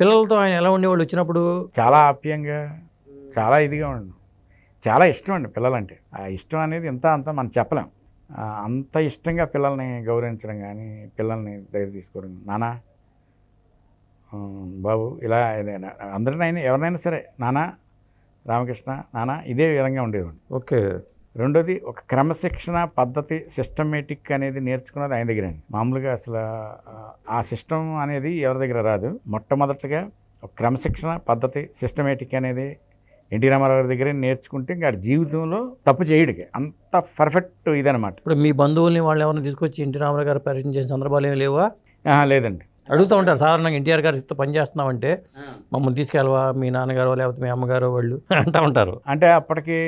పిల్లలతో ఆయన ఎలా ఉండేవాళ్ళు వచ్చినప్పుడు? చాలా ఆప్యాయంగా చాలా ఇదిగా ఉండు. చాలా ఇష్టం అండి పిల్లలంటే. ఆ ఇష్టం అనేది ఇంత అంత మనం చెప్పలేం. అంత ఇష్టంగా పిల్లల్ని గౌరవించడం కానీ పిల్లల్ని దగ్గర తీసుకోవడం నానా? బాబు ఇలా అందరినైనా ఎవరినైనా సరే నానా? రామకృష్ణ నానా? ఇదే విధంగా ఉండేవాడు. ఓకే. రెండోది ఒక క్రమశిక్షణ పద్ధతి సిస్టమేటిక్ అనేది నేర్చుకున్నది ఆయన దగ్గర మామూలుగా అసలు ఆ- సిస్టమ్ అనేది ఎవరి దగ్గర రాదు. మొట్టమొదటిగా ఒక క్రమశిక్షణ పద్ధతి సిస్టమేటిక్ అనేది ఎన్టీ రామారావు గారి దగ్గర నేర్చుకుంటే ఇంకా జీవితంలో తప్పు చేయడికి అంత పర్ఫెక్ట్ ఇదనమాట ఇప్పుడు మీ బంధువుల్ని వాళ్ళు ఎవరైనా తీసుకొచ్చి ఎన్టీ రామారావు గారు పరిచయం చేసిన సందర్భాలు ఏమి లేవా? లేదండి. అడుగుతూ ఉంటారు సాధారణంగా ఎన్టీఆర్ గారితో పని చేస్తున్నామంటే మమ్మల్ని తీసుకెళ్ళవా? మీ నాన్నగారు లేకపోతే మీ అమ్మగారు వాళ్ళు అంటూ ఉంటారు. అంటే అప్పటికి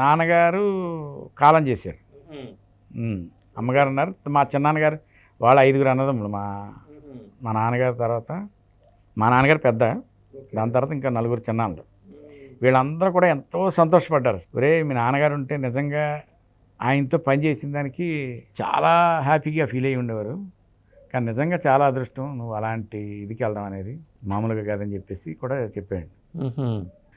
నాన్నగారు కాలం చేశారు. అమ్మగారు ఉన్నారు మా చిన్నాన్నగారు వాళ్ళ ఐదుగురు అన్నదమ్ములు మా మా నాన్నగారి తర్వాత మా నాన్నగారు పెద్ద దాని తర్వాత ఇంకా నలుగురు చిన్నాళ్ళు వీళ్ళందరూ కూడా ఎంతో సంతోషపడ్డారు. ఒరే మీ నాన్నగారు ఉంటే నిజంగా ఆయనతో పని చేసిన దానికి చాలా హ్యాపీగా ఫీల్ అయ్యి ఉండేవారు. కానీ నిజంగా చాలా అదృష్టం. నువ్వు అలాంటి ఇదికి వెళ్దాం అనేది మామూలుగా కాదని చెప్పేసి కూడా చెప్పాడు.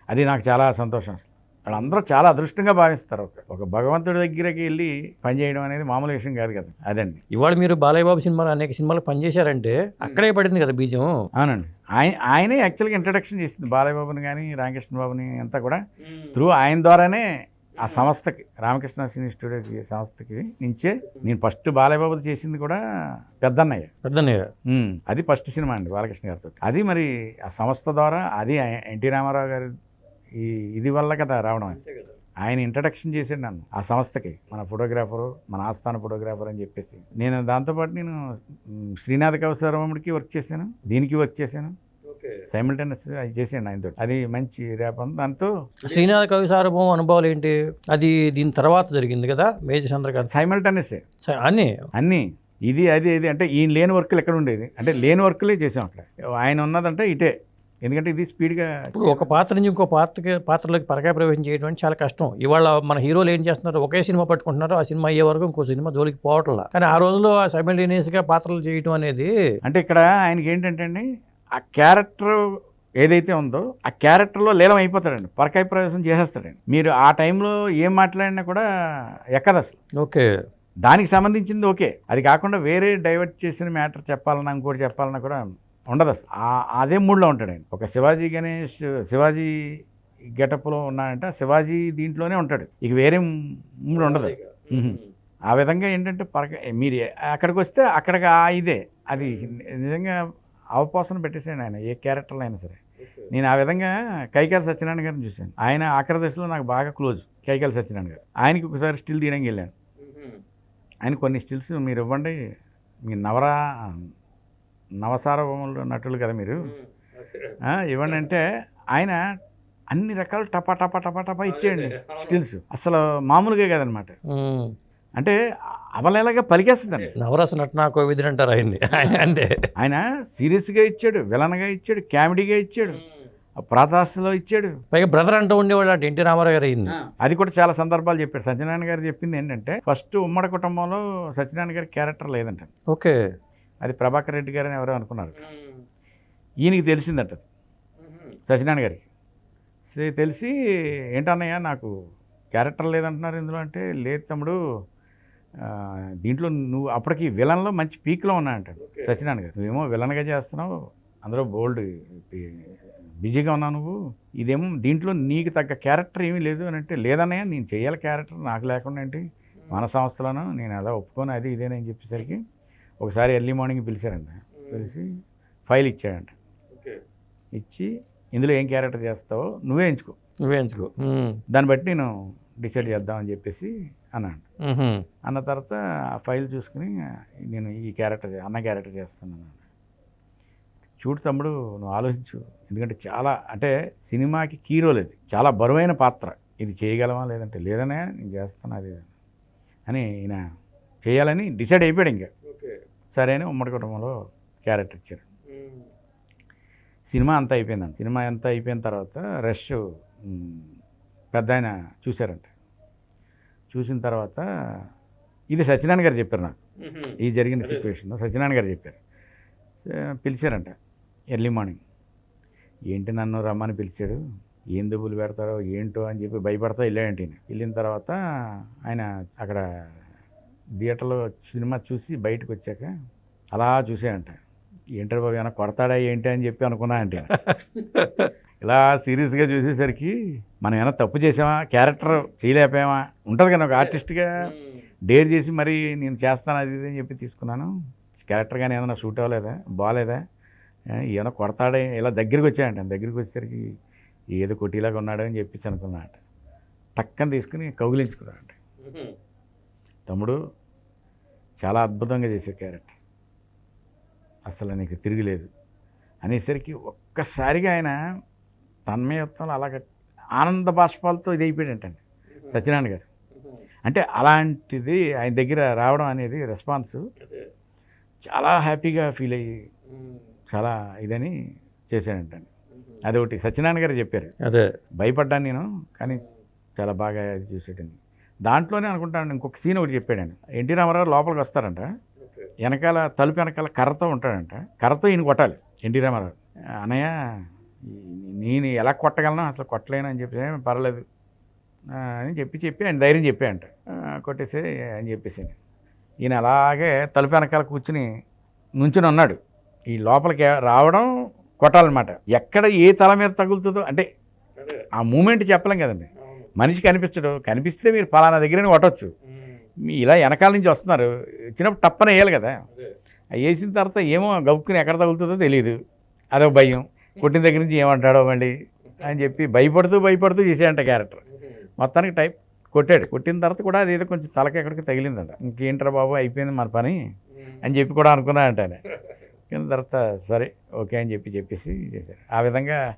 అది నాకు చాలా సంతోషం అసలు. వాళ్ళందరూ చాలా అదృష్టంగా భావిస్తారు. ఒక భగవంతుడి దగ్గరికి వెళ్ళి పని చేయడం అనేది మామూలు విషయం కాదు కదా. అదండి. ఇవాళ మీరు బాలయ్య బాబు సినిమాలు అనేక సినిమాలు పనిచేశారంటే అక్కడే పడింది కదా బీజం. అవునండి. ఆయన ఆయనే యాక్చువల్గా ఇంట్రడక్షన్ చేసింది. బాలయ్య బాబుని కానీ రామకృష్ణ బాబుని అంతా కూడా త్రూ ఆయన ద్వారానే ఆ సంస్థకి రామకృష్ణ సినీ స్టూడియోకి సంస్థకి నుంచే నేను ఫస్ట్ బాలయ్య బాబు చేసింది కూడా పెద్దన్నయ్య. పెద్దన్నయ్య. అది ఫస్ట్ సినిమా అండి బాలకృష్ణ గారితో అది మరి ఆ సంస్థ ద్వారా అది ఎన్టీ రామారావు గారి ఈ ఇది వల్ల కదా రావడం. ఆయన ఇంట్రడక్షన్ చేశాడు నన్ను ఆ సంస్థకి. మన ఫోటోగ్రాఫరు మన ఆస్థాన ఫోటోగ్రాఫర్ అని చెప్పేసి. నేను దాంతోపాటు నేను శ్రీనాథ్ కౌసరముడికి వర్క్ చేశాను. దీనికి వర్క్ చేశాను. సైమిల్టేనియస్ అది చేసాను ఆయనతో అది మంచి రేపు. దాంతో శ్రీనాథ్ కవి సార్వభౌమ అనుభవాలు ఏంటి? అది దీని తర్వాత జరిగింది కదా మేజర్ చంద్రకాంత్. సైమిల్టేనియస్ అన్నీ? అన్నీ. ఇది అది ఇది అంటే ఈయన లేని వర్కులు ఎక్కడ ఉండేది? అంటే లేని వర్కులే చేసాం అక్కడ. ఆయన ఉన్నదంటే ఇటే. ఎందుకంటే ఇది స్పీడ్గా ఇప్పుడు ఒక పాత్ర నుంచి ఇంకో పాత్రకి పాత్రలోకి పరకాయ ప్రవేశం చేయడం అంటే చాలా కష్టం. ఇవాళ మన హీరోలు ఏం చేస్తున్నారు? ఒకే సినిమా పట్టుకుంటున్నారు ఆ సినిమా అయ్యే వరకు ఇంకో సినిమా జోలికి పోవట్లా. కానీ ఆ రోజుల్లో ఆ గా పాత్రలు చేయడం అనేది అంటే ఇక్కడ ఆయనకి ఏంటంటే అండి ఆ క్యారెక్టర్ ఏదైతే ఉందో ఆ క్యారెక్టర్లో లీలం అయిపోతాడండి. పరకాయ ప్రవేశం చేసేస్తాడండి. మీరు ఆ టైంలో ఏం మాట్లాడినా కూడా ఎక్కదు అసలు. ఓకే. దానికి సంబంధించింది ఓకే. అది కాకుండా వేరే డైవర్ట్ చేసిన మ్యాటర్ చెప్పాలన్నా ఇంకోటి చెప్పాలన్నా కూడా ఉండదు అసలు. ఆ- అదే మూడ్లో ఉంటాడు ఆయన ఒక శివాజీ గణేష్ శివాజీ గెటప్లో ఉన్నాడంటే శివాజీ దీంట్లోనే ఉంటాడు. ఇక వేరే మూడు ఉండదు. ఆ విధంగా ఏంటంటే పరక మీరు అక్కడికి వస్తే అక్కడికి ఆ ఇదే. అది నిజంగా అవపోసన పెట్టేసాడు ఆయన ఏ క్యారెక్టర్లో అయినా సరే నేను ఆ విధంగా కైకాల సత్యనారాయణ గారిని చూశాను. ఆయన ఆఖరి దశలో నాకు బాగా క్లోజ్ కైకాల సత్యనారాయణ గారు. ఆయనకి ఒకసారి స్టిల్ తీయడానికి వెళ్ళాను. ఆయన కొన్ని స్టిల్స్ మీరు ఇవ్వండి మీ నవరా నవసారభములు నటులు కదా మీరు. ఆ, ఇవ్వండి అంటే ఆయన అన్ని రకాలు టపా టపా టపా టపా ఇచ్చేయండి స్టిల్స్. అసలు మామూలుగా కదనమాట. అంటే అవలేలాగా పలికేస్తుందండి. నవరస నటనా కోవిదుడు అంటారు ఆయన్ని. అంతే. ఆయన సీరియస్గా ఇచ్చాడు విలన్గా ఇచ్చాడు కామెడీగా ఇచ్చాడు ప్రాతాస్లో ఇచ్చాడు. పైగా బ్రదర్ అంటూ ఉండేవాళ్ళు అంటే ఎన్టీ రామారావు గారు అయింది అది కూడా చాలా సందర్భాలు చెప్పాడు. సత్యనారాయణ గారు చెప్పింది ఏంటంటే ఫస్ట్ ఉమ్మడి కుటుంబంలో సత్యనారాయణ గారి క్యారెక్టర్ లేదంట. ఓకే. అది ప్రభాకర్ రెడ్డి గారు అని ఎవరో అనుకున్నారు. ఈయనకి తెలిసిందట సత్యనారాయణ గారికి. సరే తెలిసి ఏంటన్నయ్య నాకు క్యారెక్టర్ లేదంటున్నారు ఇందులో అంటే లేదు తమ్ముడు దీంట్లో నువ్వు అప్పటికి విలన్లో మంచి పీక్లో ఉన్నా అంటాడు సత్యనారాయణ గారు. నువ్వేమో విలన్గా చేస్తున్నావు అందులో బోల్డ్ బిజీగా ఉన్నావు నువ్వు. ఇదేమో దీంట్లో నీకు తగ్గ క్యారెక్టర్ ఏమీ లేదు అని అంటే లేదన్నయ్య నేను చేయాలి క్యారెక్టర్ నాకు లేకుండా ఏంటి? మన సంస్థలను నేను అలా ఒప్పుకొని అది ఇదేనని చెప్పేసరికి ఒకసారి ఎర్లీ మార్నింగ్ పిలిచారంట. పిలిచి ఫైల్ ఇచ్చాడంట. ఇచ్చి ఇందులో ఏం క్యారెక్టర్ చేస్తావో నువ్వే ఎంచుకో. నువ్వే ఎంచుకో. దాన్ని బట్టి నేను డిసైడ్ చేద్దామని చెప్పేసి అన్నాడు. అన్న తర్వాత ఆ ఫైల్ చూసుకుని నేను ఈ క్యారెక్టర్ అన్న క్యారెక్టర్ చేస్తాను అన్నాడు. చూడు తమ్ముడు నువ్వు ఆలోచించు. ఎందుకంటే చాలా అంటే సినిమాకి కీ రోల్ ఇది చాలా బరువైన పాత్ర. ఇది చేయగలమా లేదంటే లేదనే నేను చేస్తాను అది అని ఈయన చేయాలని డిసైడ్ అయిపోయాడు ఇంకా. సరే అని ఉమ్మడి కుటుంబంలో క్యారెక్టర్ ఇచ్చారు సినిమా అంతా అయిపోయిందండి సినిమా అంతా అయిపోయిన తర్వాత రష్ పెద్ద ఆయన చూశారంట. చూసిన తర్వాత ఇది సత్యనారాయణ గారు చెప్పారు నాకు. ఈ జరిగిన సిచ్యువేషన్ సత్యనారాయణ గారు చెప్పారు. పిలిచారంట ఎర్లీ మార్నింగ్. ఏంటి నన్ను రమ్మని పిలిచాడు? ఏం దెబ్బలు పెడతారో ఏంటో అని చెప్పి భయపడతా వెళ్ళాడంటే. వెళ్ళిన తర్వాత ఆయన అక్కడ థియేటర్లో సినిమా చూసి బయటకు వచ్చాక అలా చూసాడంట ఏంటర్ బాబు ఏమైనా కొడతాడా ఏంటి అని చెప్పి అనుకున్నా అంటే ఇలా సీరియస్గా చూసేసరికి మనం ఏమైనా తప్పు చేసామా? క్యారెక్టర్ చేయలేకపోయామా? ఉంటుంది కదా ఒక ఆర్టిస్ట్గా. డేర్ చేసి మరి నేను చేస్తాను అది ఇది అని చెప్పి తీసుకున్నాను. క్యారెక్టర్ కానీ ఏదైనా షూట్ అవ్వలేదా? బాగాలేదా ఏమైనా కొడతాడే? ఇలా దగ్గరికి వచ్చాయంట. దగ్గరికి వచ్చేసరికి ఏదో కొట్టిలాగా ఉన్నాడు అని చెప్పేసి అనుకున్నాడు టక్కన తీసుకుని కౌగిలించుకున్నాడు తమ్ముడు చాలా అద్భుతంగా చేసే క్యారెక్టర్. అసలు నీకు తిరిగిలేదు అనేసరికి ఒక్కసారిగా ఆయన తన్మయత్వంలో అలాగ ఆనంద బాష్పాలతో ఇది అయిపోయాడంటండి సత్యనారాయణ గారు. అంటే అలాంటిది ఆయన దగ్గర రావడం అనేది రెస్పాన్స్ చాలా హ్యాపీగా ఫీల్ అయ్యి చాలా ఇదని చేశాడంటండి. అదొకటి సత్యనారాయణ గారు చెప్పారు. అదే. భయపడ్డాను నేను కానీ చాలా బాగా ఇది చూసేటండి దాంట్లోనే అనుకుంటాను ఇంకొక సీన్ ఒకటి చెప్పాడండి. ఎన్టీ రామారావు లోపలికి వస్తారంట. వెనకాల తలుపు వెనకాల కర్రతో ఉంటాడంట. కర్రతో ఈయన కొట్టాలి ఎన్టీ రామారావు. అన్నయ్య ఈ- నేను ఎలా కొట్టగలను అసలు కొట్టలేను అని చెప్పి "ఏం పర్లేదు. అని చెప్పి చెప్పి ఆయన ధైర్యం చెప్పాయంట కొట్టేసి అని చెప్పేసి ఈయన అలాగే తలుపు వెనకాల కూర్చుని నుంచుని ఉన్నాడు. ఈ లోపలికి రావడం కొట్టాలన్నమాట. ఎక్కడ ఏ తల మీద తగులుతుందో అంటే ఆ మూమెంట్ చెప్పలేం కదండి. మనిషి కనిపించడు కనిపిస్తే మీరు ఫలానా దగ్గర కొట్టచ్చు. మీ ఇలా వెనకాల నుంచి వస్తున్నారు. వచ్చినప్పుడు టప్పన వేయాలి కదా. వేసిన తర్వాత ఏమో గబుక్కుని ఎక్కడ తగులుతుందో తెలియదు అదొక భయం. కొట్టిన దగ్గర నుంచి ఏమంటాడో మళ్ళీ అని చెప్పి భయపడుతూ భయపడుతూ చేసేయంట క్యారెక్టర్. మొత్తానికి టైప్ కొట్టాడు. కొట్టిన తర్వాత కూడా అదేదో కొంచెం తలకి ఎక్కడికి తగిలిందంట. ఇంకేంట్రా బాబు అయిపోయింది మన పని అని చెప్పి కూడా అనుకున్నాడంట ఆయన. కింద తర్వాత సరే ఓకే అని చెప్పి చెప్పేసి చేశారు ఆ విధంగా